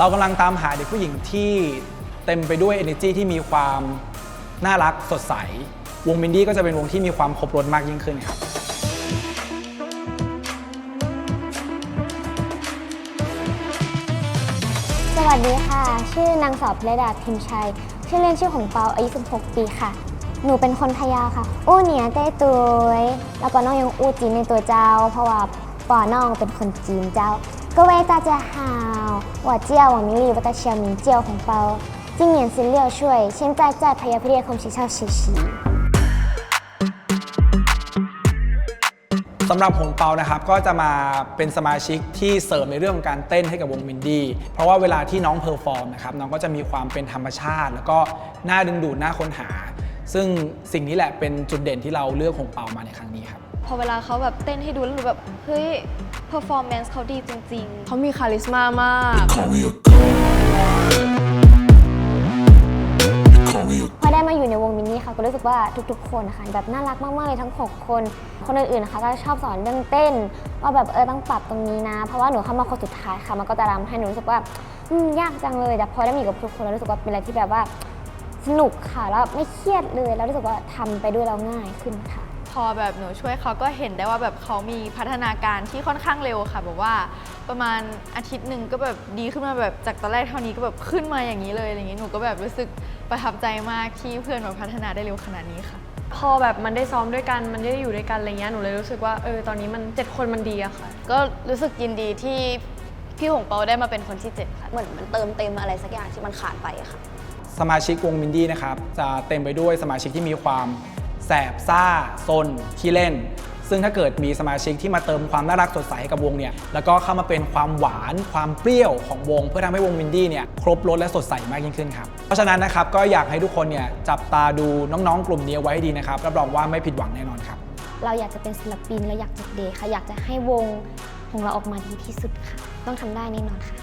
เรากำลังตามหาเด็กผู้หญิงที่เต็มไปด้วย energy ที่มีความน่ารักสดใส วงมินดี้ก็จะเป็นวงที่มีความครบรถมากยิ่งขึ้นครับ สวัสดีค่ะ ชื่อนางสาวพลดาพิมพ์ชัย ชื่อเล่นชื่อของเปาอายุ 16 ปีค่ะ หนูเป็นคนพะเยาค่ะ อู้เหนียเต้ตัวแล้วก็น้องยังอู้จีนในตัวเจ้า เพราะว่าปอน้องเป็นคนจีนเจ้า 各位大家好我叫王明丽我的小名叫红包今年十六岁现在在พยาพิทยาคม学校学习 สำหรับหงเปานะครับก็จะมาเป็นสมาชิกที่เสริมในเรื่องของการเต้นให้กับวงมินดี้เพราะว่าเวลาที่น้องเพอร์ฟอร์มนะครับน้องก็จะมีความเป็นธรรมชาติ แล้วก็น่าดึงดูดน่าค้นหา ซึ่งสิ่งนี้แหละเป็นจุดเด่นที่เราเลือกหงเปามาในครั้งนี้ครับ พอเวลาเขาแบบเต้นให้ดูแล้วหนูแบบ เฮ้ย เพอร์ฟอร์แมนซ์เขาดีจริงๆเขามีคาลิสมามากพอได้มาอยู่ในวงมินนี่ค่ะ ก็รู้สึกว่าทุกๆ คนนะคะแบบน่ารักมากๆเลยทั้ง 6 คน คนอื่นๆนะคะก็ชอบสอนเรื่องเต้นว่าแบบเออต้องปรับตรงนี้นะ เพราะว่าหนูเข้ามาคนสุดท้ายค่ะ มันก็จะทำให้หนูรู้สึกว่าอืมยากจังเลย แต่พอได้มาอยู่กับทุกคนแล้วรู้สึกว่าเป็นอะไรที่แบบว่าสนุกค่ะแล้วไม่เครียดเลยแล้วรู้สึกว่าทำไปด้วยแล้วง่ายขึ้นค่ะพ อแบบหนูช่วยเขาก็เห็นได้ว่าแบบเขามีพัฒนาการที่ค่อนข้างเร็วค่ะแบบว่าประมาณอาทิตย์หนึ่งก็แบบดีขึ้นมาแบบจากตอนแรกเท่านี้ก็แบบขึ้นมาอย่างนี้เลยอะไรอย่างนี้หนูก็แบบรู้สึกประทับใจมากที่เพื่อนแบบพัฒนาได้เร็วขนาดนี้ค่ะพอแบบมันได้ซ้อมด้วยกันมันได้อยู่ด้วยกันอะไรเงี้ยหนูเลยรู้สึกว่าเออตอนนี้มันเจ็ดคนมันดีอะค่ะ ก็รู้สึกยินดีที่พี่หงเปาได้มาเป็นคนที่7ค่ะเหมือนมันเติมเต็มอะไรสักอย่างที่มันขาดไปอะค่ะ สมาชิกวงมินดี้นะครับจะเต็มไปด้วยสมาชิกที่มีความ แสบซ่าซนขี้เล่น ซึ่งถ้าเกิดมีสมาชิกที่มาเติมความน่ารักสดใสให้กับวงเนี่ยแล้วก็เข้ามาเป็นความหวานความเปรี้ยวของวง เพื่อทำให้วงมินดี้เนี่ยครบรสและสดใสมากยิ่งขึ้นครับเพราะฉะนั้นนะครับก็อยากให้ทุกคนเนี่ยจับตาดูน้องๆ กลุ่มนี้ไว้ให้ดีนะครับรับรองว่าไม่ผิดหวังแน่นอนครับเราอยากจะเป็นศิลปินเราอยากจะเดค่ะอยากจะให้วงของเราออกมาดีที่สุดค่ะ ต้องทำได้แน่นอนค่ะ